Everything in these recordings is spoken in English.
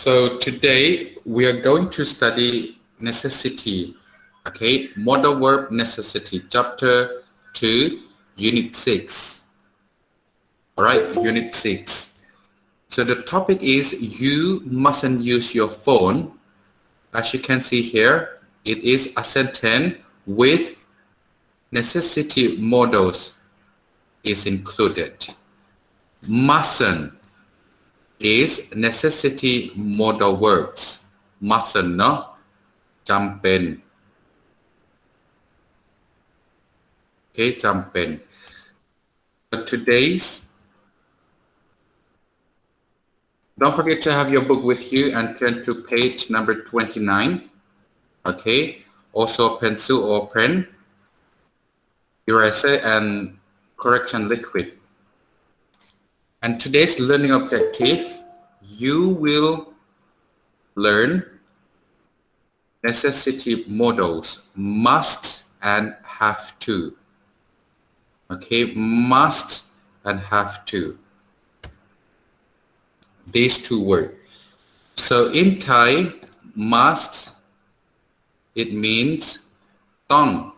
So today we are going to study necessity. Okay, modal verb necessity, chapter 2, unit 6. All right, unit 6. So the topic is you mustn't use your phone. As you can see here, it is a sentence with necessity modals is included. Mustn't is necessity modal verbs mustn't เนาะจำเป็น okay จำเป็น But today's don't forget to have your book with you and turn to page number 29 okay also pencil or pen eraser and correction liquid and today's learning objective, you will learn necessity modals, must and have to. Okay, must and have to. These two words. So in Thai, must, it means tong.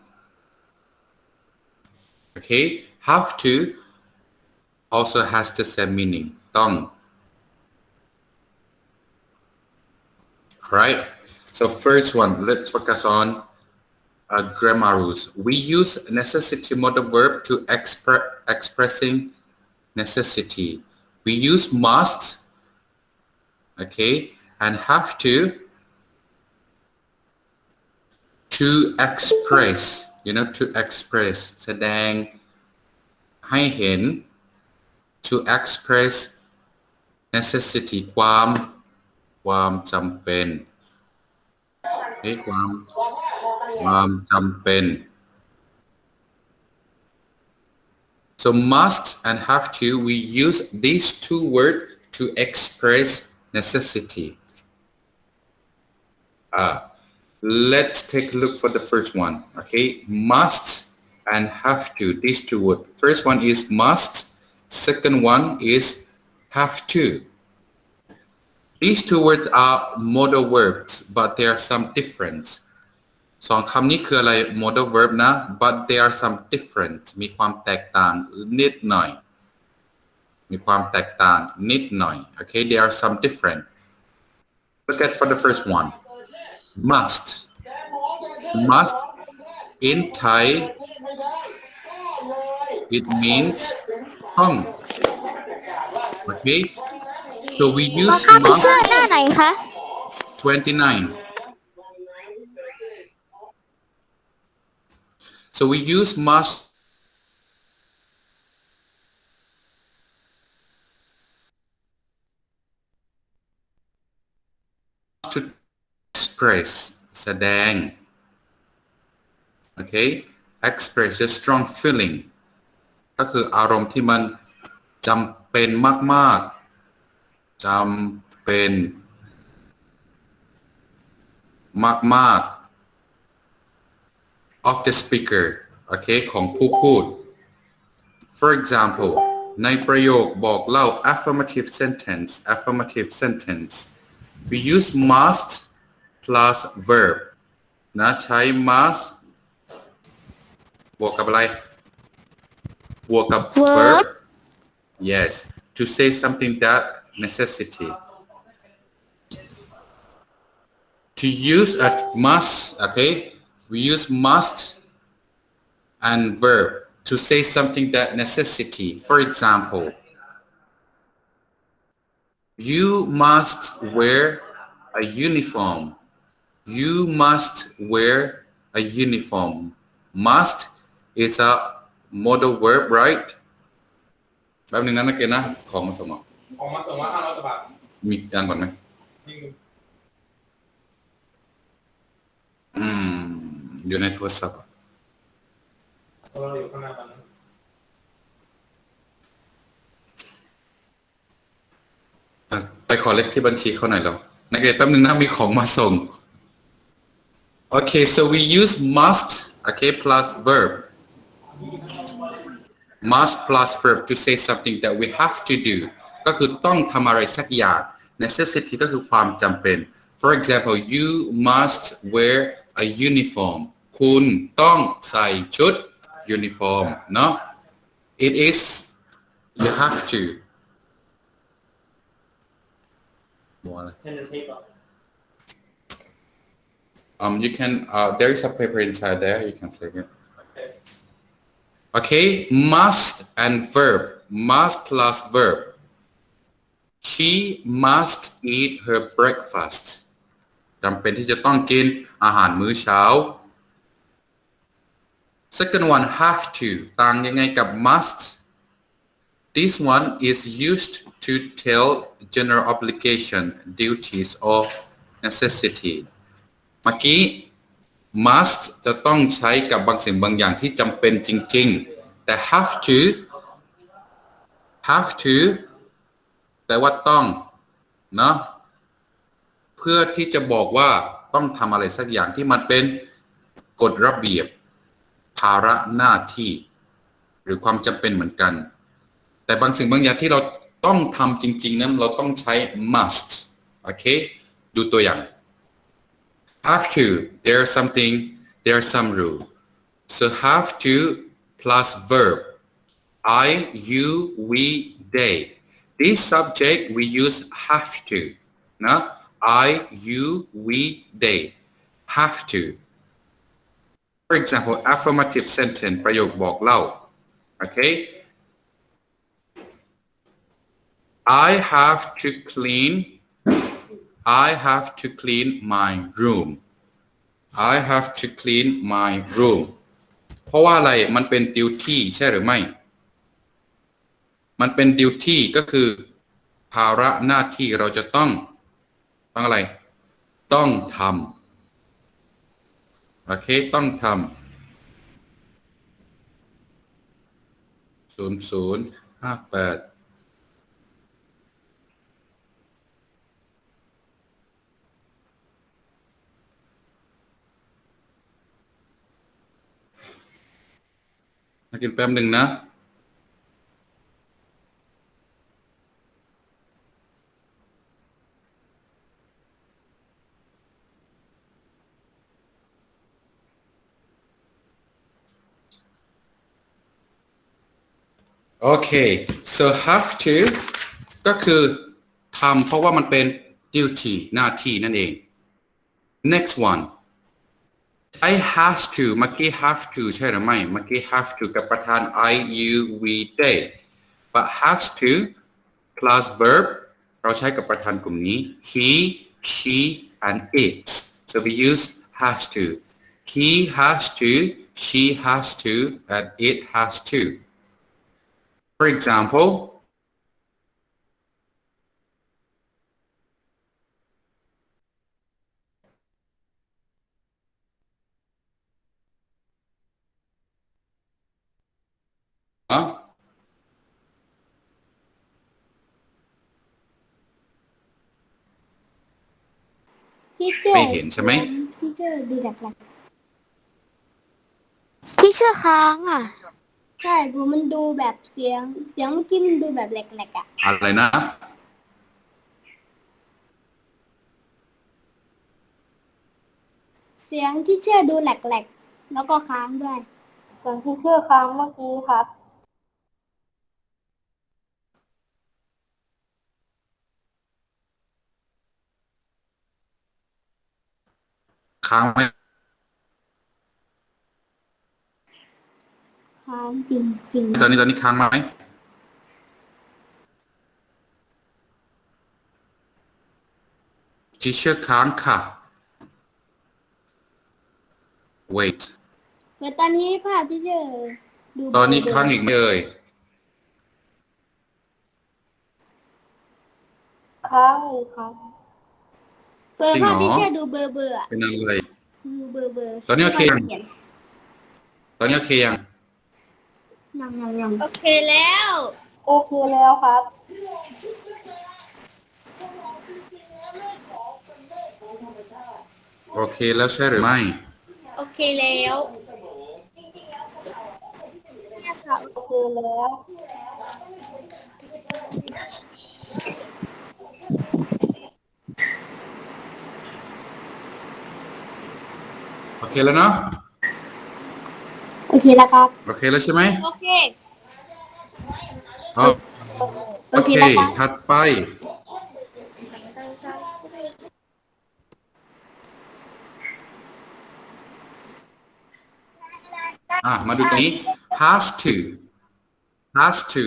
Okay, have to also has the same meaning ต้ อง right so first one let's focus on uh, grammar rules we use necessity modal verb to express expressing necessity we use must okay and have to to express you know to express แสดงให้เห็น to express necessity ความ ความจำเป็นนี่ความความจำเป็น so must and have to we use these two words to express necessity uh, let's take a look for the first one okay must and have to these two words first one is must Second one is have to. These two words are modal verbs, but there are some difference สองคำนี้คืออะไร modal verb นะ but there are some different มีความแตกต่างนิดหน่อย มีความแตกต่างนิดหน่อย okay there are some different look at for the first one must must in Thai it means ห้อง okay so we หมอ use คะไป must เชื่อหน้าไหนคะ 29 so we use must to express แสดง okay express a strong feeling ก็คืออารมณ์ที่มันจำเป็นมาก ๆ จำเป็น มาก ๆ of the speaker โอเค ของผู้พูด for example ในประโยคบอกเล่า affirmative sentence affirmative sentence we use must plus verb นะใช้ must บวกกับอะไร บวกกับ Verb verb yes to say something that necessity to use a must okay we use must and verb to say something that necessity for example you must wear a uniform you must wear a uniform must is a modal verb right แป๊บนึงนะนักเรียนนะ ของมาส่งมา ข องมาส่งว่าห้าร้อยกว่าบาท มีอันก่อนไหม นี่ อืม อยู่ในโทรศัพท์อะ เราอยู่ข้างหน้าตอนนั้น อ่ะไปขอเลขที่บัญชีเขาหน่อยแล้วนักเรียนแป๊บนึงนะมีของมาส่ง Okay so we use must okay plus verb must plus verb to say something that we have to do ก็คือต้องทำอะไรสักอย่าง necessity ก็คือความจำเป็น for example you must wear a uniform คุณต้องใส่ชุด uniform เนาะ it is you have to บอกอะไรเทนเนสซีก่อน Um, you can, uh, there is a paper inside there, you can take it. โอเค Okay, must and verb. Must plus verb. She must eat her breakfast. จำเป็นที่จะต้องกินอาหารมื้อเช้า Second one, have to ต่างยังไงกับ must This one is used to tell general obligation, duties or necessity เมื่อกี้ must จะต้องใช้กับบางสิ่งบางอย่างที่จำเป็นจริง ๆ แต่ have to have to แป ลว่าต้องเนาะเพื่อที่จะบอกว่าต้องทำอะไรสักอย่างที่มันเป็นกฎระเบียบ ภาระหน้าที่ หรือความจำเป็นเหมือนกัน แต่บางสิ่งบางอย่างที่เราต้องทำจริง ๆ นั้นเราต้องใช้ must โอเค ดูตัวอย่าง have to there's something there's some rule so have to plus verb I you we they this subject we use have to นะ I you we they have to for example affirmative sentence ประโยคบอกเล่า okay I have to clean I have to clean my room I have to clean my room เพราะว่าอะไร มันเป็น duty ใช่หรือไม่ มันเป็น duty ก็คือภาระหน้าที่เราจะต้องต้องอะไร ต้องทำโอเคต้องทำศูนย์ศูนย์ห้าแปดกินแป๊บหนึ่งนะ โอเค so have to ก็คือทำเพราะว่ามันเป็น duty หน้าที่นั่นเอง next one I has to เมื่อกี้ have to ใช่หรือไม่เมื่อกี้ have to กับประธาน I you we they but has to plus verb เราใช้กับประธานกลุ่มนี้ he she and it so we use has to he has to she has to and it has to for example huh? ที่เจอ ไม่เห็นใช่ไหม ที่เจอดูหลักๆที่เชื่อค้างอ่ะ ใช่เพราะมันดูแบบเสียง เสียงเมื่อกี้มันดูแบบแหลกๆอะอะไรนะ เสียงที่เชื่อดูแหลกๆแล้วก็ค้างด้วยเสียงที่เชื่อค้างเมื่อกี้ครับ ค้างไหม ค้างจริงๆตอนนี้ตอนนี้ค้างไหม teacher ค้างค่ะ wait แต่ตอนนี้ภาพที่เจอดูตอนนี้เบลๆค้างอีกไหมเอ่ยค้างอีกครับเปิดจริงเหรภาอพที่เชื่อดูเบลอๆอะเป็นอะไรดูเบลอๆตอนนี้โอเคยังขียตอนนี้โอเคยังังยังยังโอเคแล้ว โอเคแล้วครับ โอเคแล้วใช่หรือไม่ โอเคแล้วโอเคแล้ว โอเคแล้วเนาะ โอเคแล้วครับ โอเคแล้วใช่ไหมโอเค เอาโอโอเคเคแล้วครับ ถัดไป อะ มาดูตรงนี้ has to has to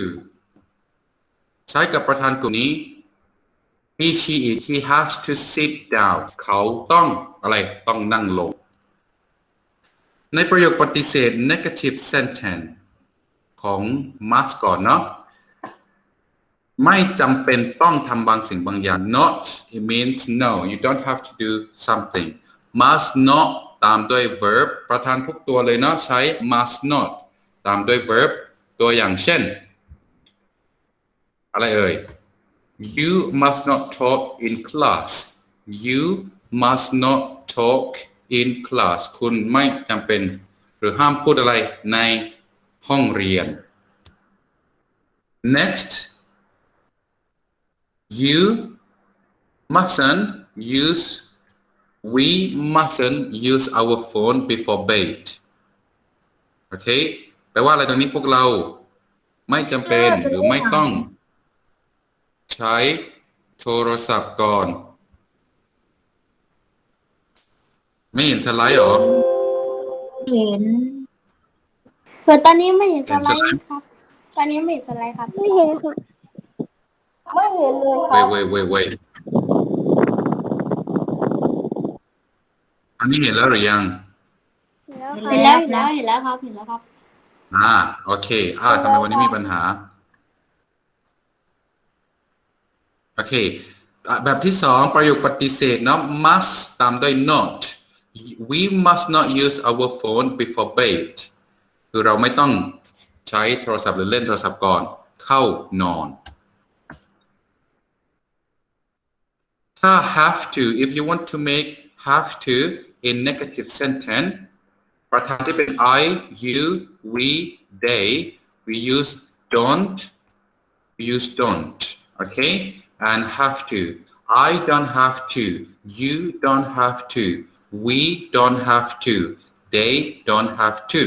ใช้กับประธานกลุ่มนี้ he she it he has to sit down เขาต้องอะไร ต้องนั่งลง ในประโยคปฏิเสธ negative sentence ของ must ก่อนเนาะไม่จำเป็นต้องทำบางสิ่งบางอย่าง not it means no you don't have to do something must not ตามด้วย verb ประธานทุกตัวเลยเนาะใช้ must not ตามด้วย verb ตัวอย่างเช่น อะไรเอ่ย you must not talk in class you must not talk in class คุณไม่จำเป็น หรือห้ามพูดอะไรในห้องเรียน next you mustn't use we mustn't use our phone before bed โอเคแปลว่าอะไรตรงนี้พวกเราไม่จำเป็นหรือไม่ต้อง ใช้โทรศัพท์ก่อน ไม่เห็นสไลด์เหรอ เห็นเผื่อตอนนี้ไม่เห็นสไลเห็นสไลด์ด์ครับ ตอนนี้ไม่เห็นสไลด์ครับ ไม่เห็นค่ะไม่เห็นเลยคเว้รัยบเว้ยเว้ยเว้ยอันนี้เห็นแล้วหรือยังเห็นแล้วเห็นแล้วเห็นแล้วครับเห็นแล้วครับ อ่า โอเค อ่าทำไมวันนี้มีปัญหา โอเคอะแบบที่สองประโยคปฏิเสธเนาะ must ตามด้วย not we must not use our phone before bed คือเราไม่ต้องใช้โทรศัพท์หรือเล่นโทรศัพท์ก่อนเข้านอน ถ้า have to if you want to make have to in negative sentence ประธานที่เป็น I you we they we use don't we use don't okay and have to I don't have to you don't have to we don't have to they don't have to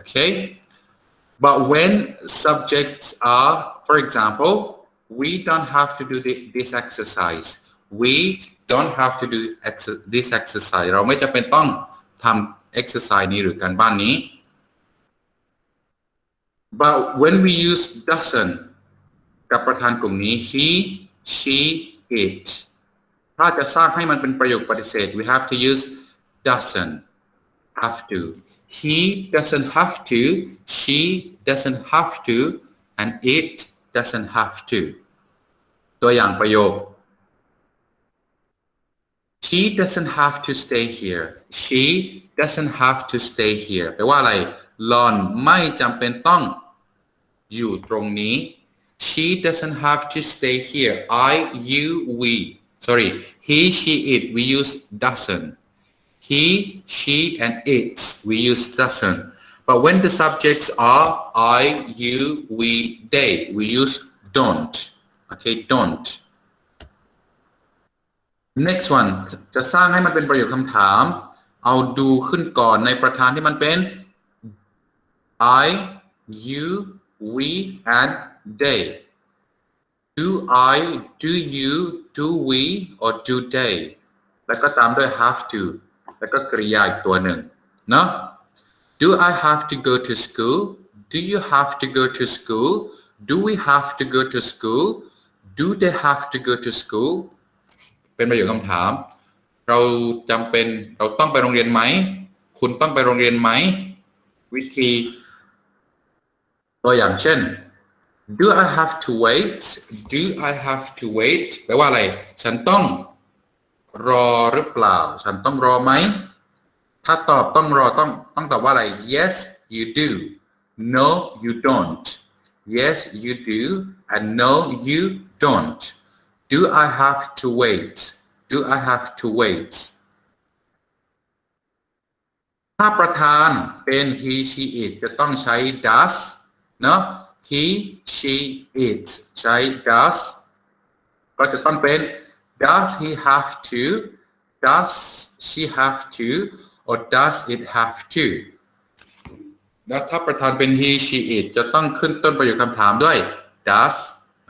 okay but when subjects are for example we don't have to do thi- this exercise we don't have to do ex- this exercise เราไม่จำเป็นต้องทำ exercise นี้หรือการบ้านนี้ but when we use doesn't กับประธานกลุ่มนี้ he she it ถ้าจะสร้างให้มันเป็นประโยคปฏิเสธ we have to use doesn't have to he doesn't have to she doesn't have to and it doesn't have to ตัวอย่างประโยค She doesn't have to stay here. She doesn't have to stay here แปลว่าอะไรหลอนไม่จำเป็นต้องอยู่ตรงนี้ She doesn't have to stay here. I, you, we. Sorry. He, she, it. We use doesn't. He, she, and it. We use doesn't. But when the subjects are I, you, we, they, we use don't. Okay, don't. next one จะสร้างให้มันเป็นประโยคคำถาม เอาดูขึ้นก่อนในประธานที่มันเป็น I you we and they do I do you do we or do they แล้วก็ตามด้วย have to แล้วก็กริยาอีกตัวหนึ่งเนาะ Do I have to go to school? Do you have to go to school? Do we have to go to school? Do they have to go to school? เป็นประโยคคำถาม เราจำเป็นเราต้องไปโรงเรียนไหม คุณต้องไปโรงเรียนไหม วิธีตัวอย่างเช่น Do I have to wait Do I have to wait แปลว่าอะไร ฉันต้องรอหรือเปล่า ฉันต้องรอไหม ถ้าตอบต้องรอต้องต้องตอบว่าอะไร Yes you do No you don't Yes you do and no you don't Do I have to wait Do I have to wait ถ้าประธานเป็น he she it จะต้องใช้ does เนอะ he she it ใช้ does ก็จะต้องเป็น does he have to does she have to or does it have to แล้วถ้าประธานเป็น he she it จะต้องขึ้นต้นประโยคคำถามด้วย does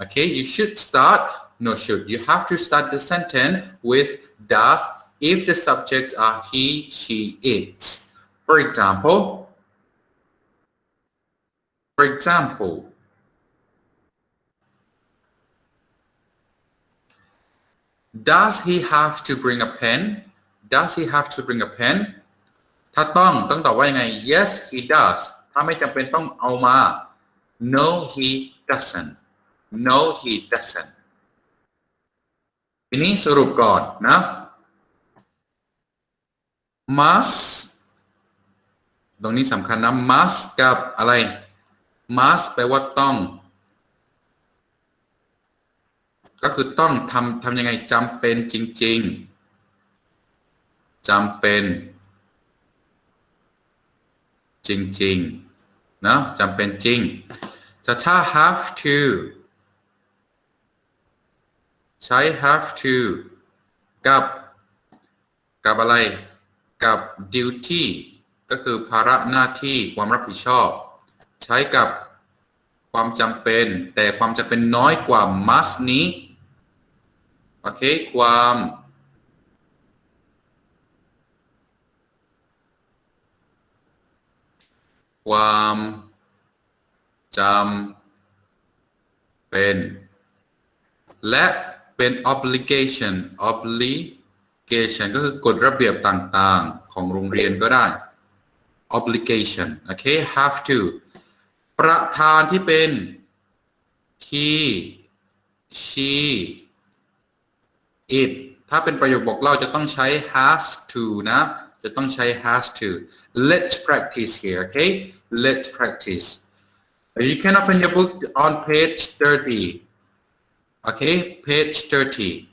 okay you should start no should you have to start the sentence with does if the subjects are he she it for example for example Does he have to bring a pen? Does he have to bring a pen? ถ้าต้องต้องตอบว่ายังไง Yes he does ถ้าไม่จำเป็นต้องเอามา No he doesn't No he doesn't ทีนี้สรุปก่อนนะ must ตรงนี้สำคัญนะ must กับอะไร Must แปลว่าต้อง ก็คือต้องทำทำยังไงจำเป็นจริง ๆจำเป็น จริงๆนะจำเป็นจริงแต่ถ้า have to ใช้ have to กับ กับอะไร กับ duty ก็คือภาระหน้าที่ความรับผิดชอบ ใช้กับ ความจำเป็น แต่ความจำเป็นน้อยกว่า must นี้โอเคความความจำเป็น และเป็น obligation obligation ก็คือกฎระเบียบต่างๆ ของโรงเรียนก็ได้ obligation โอเค have to ประธานที่เป็น he she it ถ้าเป็นประโยคบอกเล่าจะต้องใช้ has to นะ จะต้องใช้ has to let's practice here okay let's practice you can open your book on page 30 okay page 30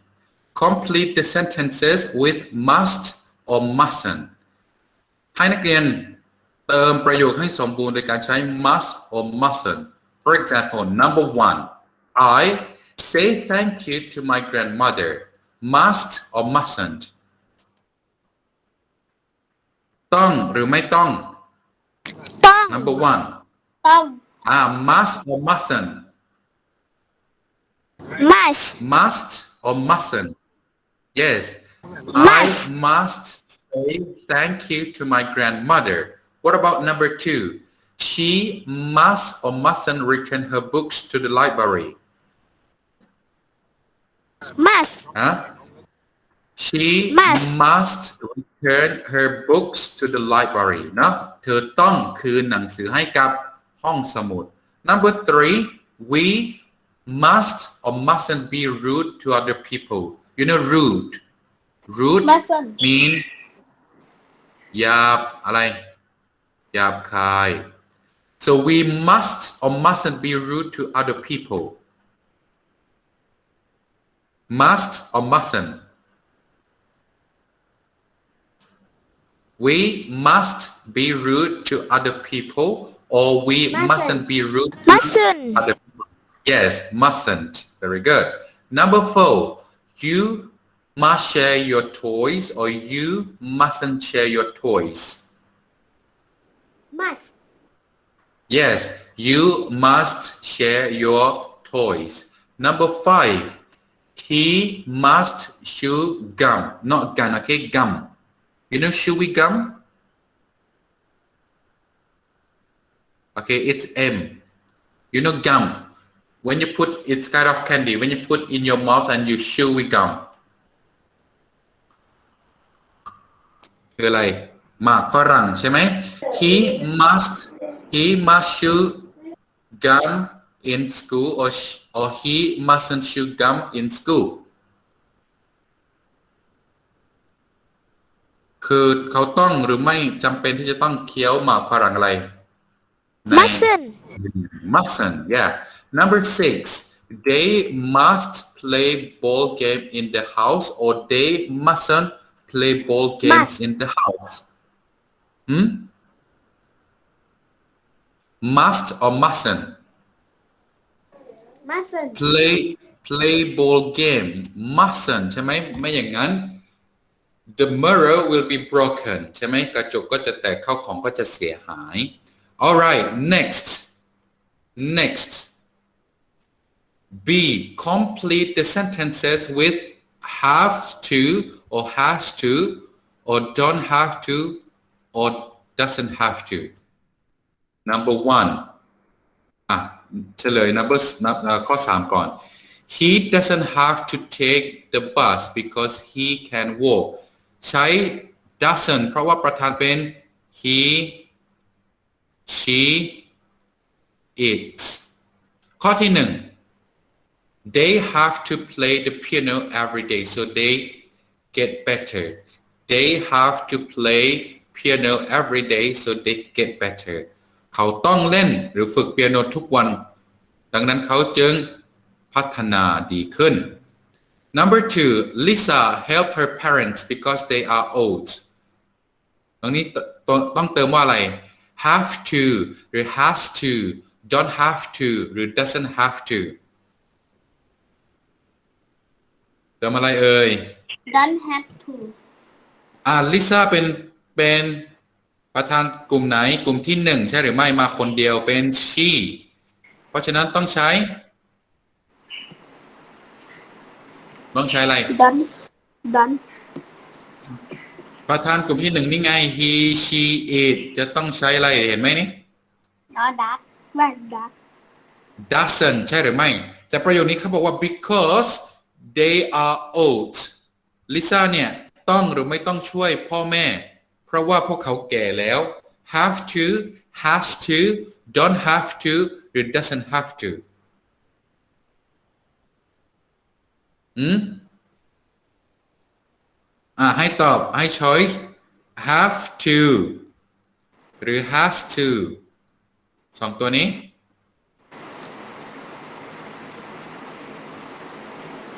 complete the sentences with must or mustn't ให้นักเรียน เติมประโยคให้สมบูรณ์โดยการใช้ must or mustn't for example number one I say thank you to my grandmother must or mustn't ต้องหรือไม่ต้อง ต้อง number one ต้อง อ่า must or mustn't must must or mustn't yes Must. I must say thank you to my grandmother what about number two she must or mustn't return her books to the library must Huh? She Must. must return her books to the library เนอะเธอต้องคืนหนังสือให้กับห้องสมุด Number three we must or mustn't be rude to other people you know rude rude mustn't mean หยาบอะไร หยาบคาย so we must or mustn't be rude to other people must or mustn't we must be rude to other people or we Mustn't. mustn't be rude to mustn't other people. Yes, mustn't. Very good. Number four, you must share your toys or you mustn't share your toys. must Yes, you must share your toys. Number five, he must chew gum, not gun, okay, gum. You know chewy gum? Okay, it's M. You know gum. When you put, it's kind of candy. When you put in your mouth and you chewy gum. คืออะไร หมากฝรั่งใช่ไหม he must he must chew gum in school or sh- or he mustn't chew gum in school คือเขาต้องหรือไม่จำเป็นที่จะต้องเคี้ยวหมากฝรั่งอะไรใน mustn't mustn't yeah number six they must play ball game in the house or they mustn't play ball games Must. in the house hmm must or mustn't mustn't play play ball game mustn't ใช่ไหมไม่อย่างนั้น the mirror will be broken ใช่ไหมกระจกก็จะแตกเข้าของก็จะเสียหาย alright next next B complete the sentences with have to or has to or don't have to or doesn't have to number one อ่ะเฉลย number นับเอ่อข้อ 3 ก่อน he doesn't have to take the bus because he can walk ใช้ doesn't เพราะว่าประธานเป็น he she it ข้อที่ 1 they have to play the piano every day so they get better they have to play piano every day so they get better เขาต้องเล่นหรือฝึกเปียโนทุกวัน ดังนั้นเขาจึงพัฒนาดีขึ้น number two Lisa help her parents because they are old ตรงนี้ตตต้องเติมว่าอะไร have to หรือ has to don't have to หรือ doesn't have to เติมอะไรเอ่ย don't have to อ่าลิซ่าเป็น เป็นประธานกลุ่มไหนกลุ่มที่หนึ่งใช่หรือไม่มาคนเดียวเป็น she เพราะฉะนั้นต้องใช้ ต้องใช้อะไร don't don't ประธานกลุ่มที่หนึ่งนี่ไง he she it จะต้องใช้อะไรเห็นไหมนี่ not that ไม่ that doesn't ใช่หรือไม่ แต่ประโยคนี้เขาบอกว่า because they are old ลิซ่าเนี่ย ต้องหรือไม่ต้องช่วยพ่อแม่ เพราะว่าพวกเขาแก่แล้ว have to has to don't have to หรือ doesn't have to อืมอ่าให้ตอบให้ choice have to หรือ has to สองตัวนี้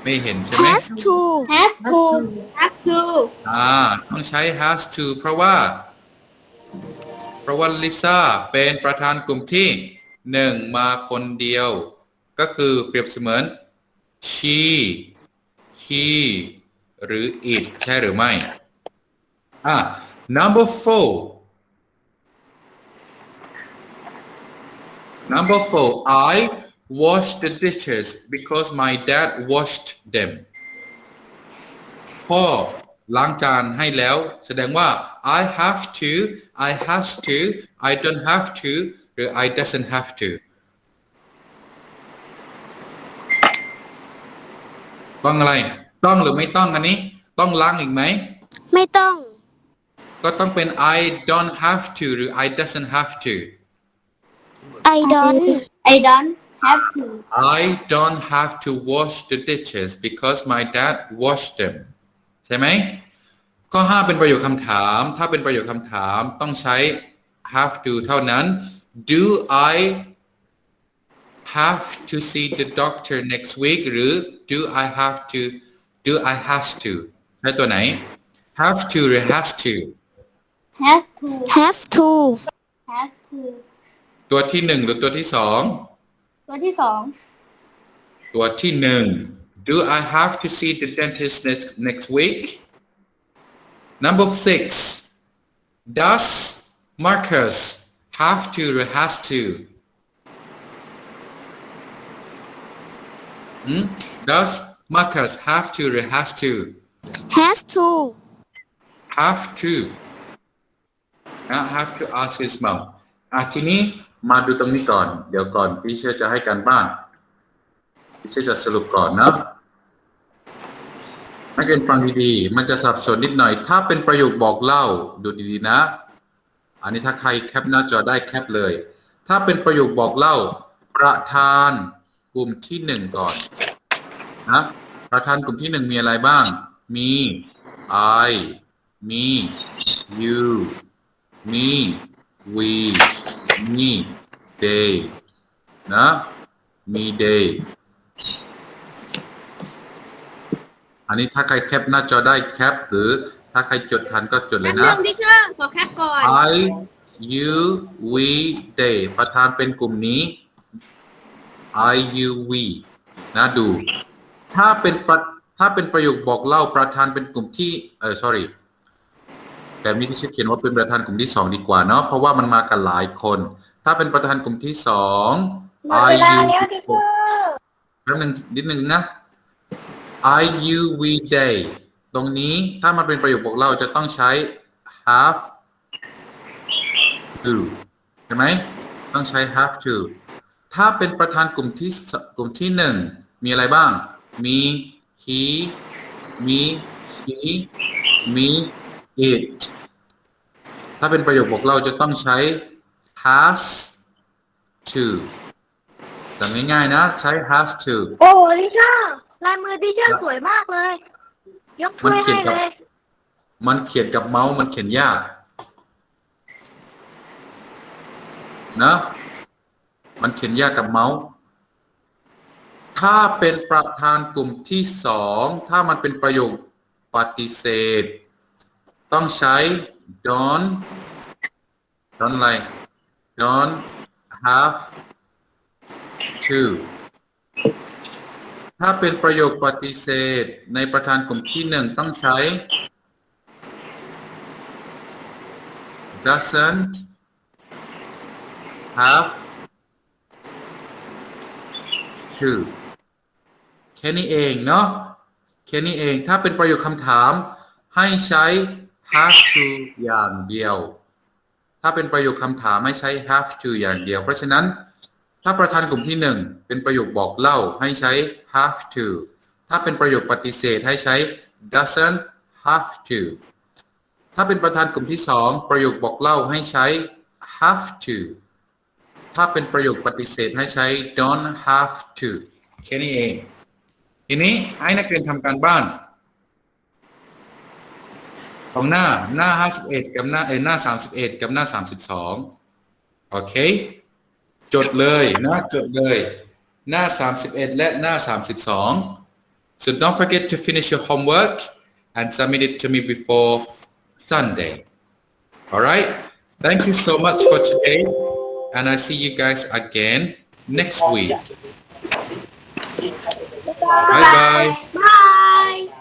ไม่เห็นใช่ไหม has to have to have to อ่าต้องใช้ has to เพราะว่า เพราะว่าลิซ่าเป็นประธานกลุ่มที่หนึ่งมาคนเดียว ก็คือเปรียบเสมือน she he หรือ it ใช่หรือไม่ อ่า number four number four I washed the dishes because my dad washed them พ่อล้างจานให้แล้ว แสดงว่า I have to I has to I don't have to หรือ I doesn't have to ต้องอะไร ต้องหรือไม่ต้องอันนี้ ต้องล้างอีกไหม ไม่ต้อง ก็ต้องเป็น I don't have to หรือ I doesn't have to I don't I don't have to I don't have to wash the dishes because my dad washed them ใช่ไหมข้อ 5 เป็นประโยคคำถาม ถ้าเป็นประโยคคำถามต้องใช้ have to เท่านั้น Do I have to see the doctor next week หรือ Do I have to Do I has to ใช้ตัวไหน have to หรือ has to have to have to have to ตัวที่หนึ่งหรือตัวที่สอง ตัวที่สอง ตัวที่หนึ่ง Do I have to see the dentist next next week Number six Does Marcus have to or has to Hmm? Does Marcus have to or has to has to have to นะ have to ask his mom อ่ะทีนี้ มาดูตรงนี้ก่อน เดี๋ยวก่อนพี่เชื่อจะให้การบ้าน พี่เชื่อจะสรุปก่อนนะนักเรียนฟังดีๆ มันจะสับสนนิดหน่อย ถ้าเป็นประโยคบอกเล่าดูดีๆนะ อันนี้ถ้าใครแคปหน้าจอได้แคปเลย ถ้าเป็นประโยคบอกเล่า ประธานกลุ่มที่หนึ่งก่อนนะประธานกลุ่มที่หนึ่งมีอะไรบ้าง มี I มี you me we me they นะมี they อันนี้ถ้าใครแคปหน้าจอได้แคป หรือถ้าใครจดทันก็จดเลยหนึ่นะงที่เชื่อขอแคปก่อน I you we they ประธานเป็นกลุ่มนี้ I you we นะดู ถ้าเป็นประถ้าเป็นประโยคบอกเล่าประธานเป็นกลุ่มที่ เออ sorry แต่มีที่เขียนว่าเป็นประธานกลุ่มที่สองดีกว่าเนาะเพราะว่ามันมากันหลายคน ถ้าเป็นประธานกลุ่มที่สองหมดเวลาแล้วที่เพื่อแป๊บนึงนิดนึงนะ I you we they ตรงนี้ถ้ามันเป็นประโยคบอกเล่าจะต้องใช้ have to ใช่ไหมต้องใช้ have to ถ้าเป็นประธานกลุ่มที่สกลุ่มที่หนึ่งมีอะไรบ้าง มี he มี she มี it ถ้าเป็นประโยคบอกเล่าจะต้องใช้ has to จำง่ายๆนะ ใช้ has to โอ้โหดิเชอร์ลายมือดิเชอร์สวยมากเลย ยกถ้วยให้เลย มันเขียนกับเมาส์มันเขียนยาก นะ มันเขียนยากกับเมาส์ถ้าเป็นประธานกลุ่มที่สอง ถ้ามันเป็นประโยคปฏิเสธ ต้องใช้ don't don't อะไร don't have to ถ้าเป็นประโยคปฏิเสธในประธานกลุ่มที่หนึ่งต้องใช้ doesn't have to แค่นี้เองเนาะแค่นี้เองถ้าเป็นประโยคคำถามให้ใช้ have to อย่างเดียว ถ้าเป็นประโยคคำถามให้ใช้ have to อย่างเดียว เพราะฉะนั้น ถ้าประธานกลุ่มที่หนึ่งเป็นประโยคบอกเล่าให้ใช้ have to ถ้าเป็นประโยคปฏิเสธให้ใช้ doesn't have to ถ้าเป็นประธานกลุ่มที่สองประโยคบอกเล่าให้ใช้ have to ถ้าเป็นประโยคปฏิเสธให้ใช้ don't have to แค่นี้เอง ทีนี้ให้นักเรียนทำการบ้าน ของหน้าหน้า 51 กับหน้าเออหน้า 31 กับหน้า 32 โอเค จดเลยนะจดเลย หน้า 31 และหน้า 32 so don't forget to finish your homework and submit it to me before Sunday all right thank you so much for today and I see you guys again next week bye bye บ